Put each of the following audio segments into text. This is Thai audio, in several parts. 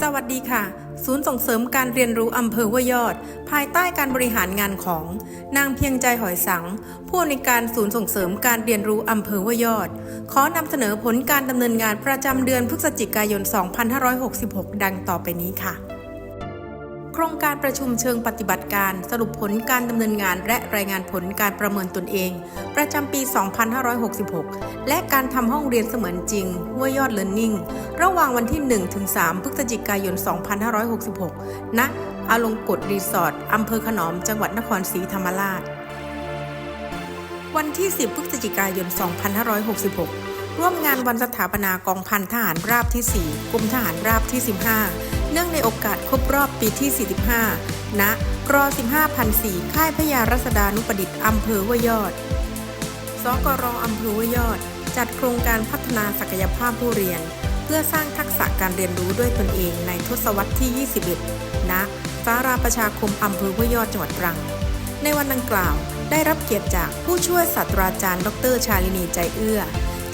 สวัสดีค่ะ ศูนย์ส่งเสริมการเรียนรู้อำเภอห้วยยอด ภายใต้การบริหารงานของ นางเพียงใจหอยสัง ผู้อำนวยการศูนย์ส่งเสริมการเรียนรู้อำเภอห้วยยอด ขอนำเสนอผลการดำเนินงานประจำเดือนพฤศจิกายน 2566 ดังต่อไปนี้ค่ะ ครงการประชุมเชิงปฏิบัติการ สรุปผลการดำเนินงาน และรายงานผลการประเมินตนเอง ประจำปี 2566 และการทำห้องเรียนเสมือนจริงห้วยยอดเลิร์นนิ่งระหว่างวันที่ 1-3 พฤศจิกายน 2566 ณอลงกฎรีสอร์ทอำเภอขนอม จังหวัดนครศรีธรรมราช วันที่ 10 พฤศจิกายน 2566 ร่วมงานวันสถาปนากองพันทหารราบที่ 4กรมทหารราบที่ 15 เนื่องในโอกาสครบรอบปีที่ 45 ณ กร15พัน4ค่ายพยารัศดานุประดิษฐ์อำเภอห้วยยอด สกรอำเภอห้วยยอด จัดโครงการพัฒนาศักยภาพผู้เรียน เพื่อสร้างทักษะการเรียนรู้ด้วยตนเองในทศวรรษที่ 21 ณ สาราประชาคมอำเภอห้วยยอดจังหวัดตรัง ในวันดังกล่าวได้รับเกียรติจากผู้ช่วยศาสตราจารย์ ดร ชาลินีใจเอื้อ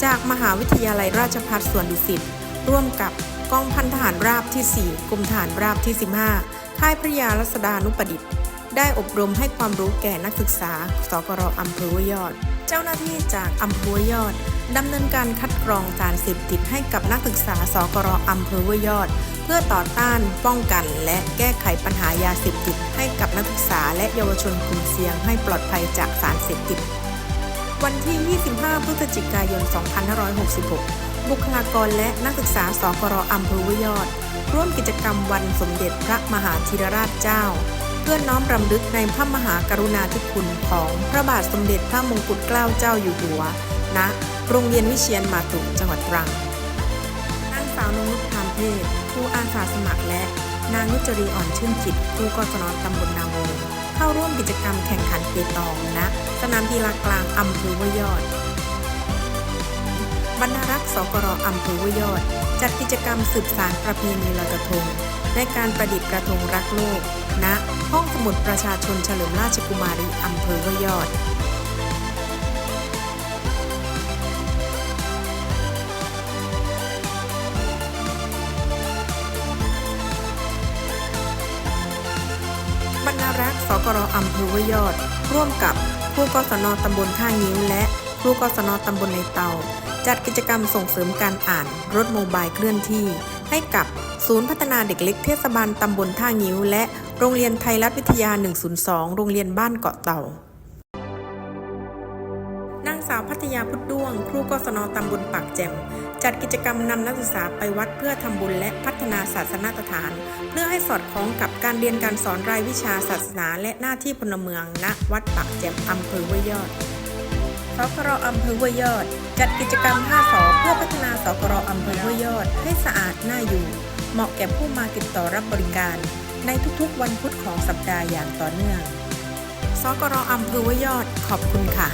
จากมหาวิทยาลัยราชภัฏสวนดุสิต ร่วมกับ กองพันทหารราบที่ 4 กรมทหารราบที่ 15 ค่ายพระยารัศดานุประดิษฐ์ ได้อบรมให้ความรู้แก่นักศึกษา สกรอำเภอวยยอด เจ้าหน้าที่จากอำเภอวยยอดดำเนินการคัดกรองสารเสพติดให้กับนักศึกษา สกรอำเภอวยยอด เพื่อต่อต้าน ป้องกัน และแก้ไขปัญหายาเสพติดให้กับนักศึกษา และเยาวชนกลุ่มเสี่ยงให้ปลอดภัยจากสารเสพติด วันที่ 25 พฤศจิกายน 2566 บุคลากรและนักศึกษาสกรอำเภอห้วยอด ร่วมกิจกรรมวันสมเด็จพระมหาธีรราชเจ้า เพื่อน้อมรำลึกในพระมหากรุณาธิคุณของพระบาทสมเด็จพระมงกุฎเกล้าเจ้าอยู่หัวณโรงเรียนวิเชียนมาตุจังหวัดตรังนางสาวนงนุชพรามเทพผู้อาสาสมัครและนางนุจรีอ่อนชื่นจิตผู้กศนตำบลนาวงเข้าร่วมกิจกรรมแข่งขันเปตองณสนามกีฬากลางอำเภอวยอด บรรณารักษ์สกรอำเภอวยอด จัดกิจกรรมสืบสารประเพณีลอยกระทง ในการประดิษฐ์กระทงรักโลกณห้องสมุดประชาชนเฉลิมราชกุมารีอำเภอวยอดบรรณารักษ์สกรอำเภอวยอด ร่วมกับครูกศนตำบลท่างิ้วและครูกศนตำบลในเตา จัดกิจกรรมส่งเสริมการอ่านรถโมบายเคลื่อนที่ ให้กับศูนย์พัฒนาเด็กเล็กเทศบาลตำบลท่างิ้ว และโรงเรียนไทยรัฐวิทยา 102 โรงเรียนบ้านเกาะเต่านางสาวพัทยาพุทธด้วง ครูกศนตำบลปากแจ่มจัดกิจกรรมนำนักศึกษาไปวัดเพื่อทำบุญและพัฒนาศาสนสถาน เพื่อให้สอดคล้องกับการเรียนการสอนรายวิชาศาสนา และหน้าที่พลเมืองณวัดปากแจ่มอำเภอห้วยยอด สกรอำเภอห้วยยอด จัดกิจกรรม 5สอเพื่อพัฒนาสกรอำเภอห้วยยอด ให้สะอาดน่าอยู่ เหมาะแก่ผู้มาติดต่อรับบริการ ในทุกๆวันพุธของสัปดาห์อย่างต่อเนื่องสกรอำเภอห้วยยอด ขอบคุณค่ะ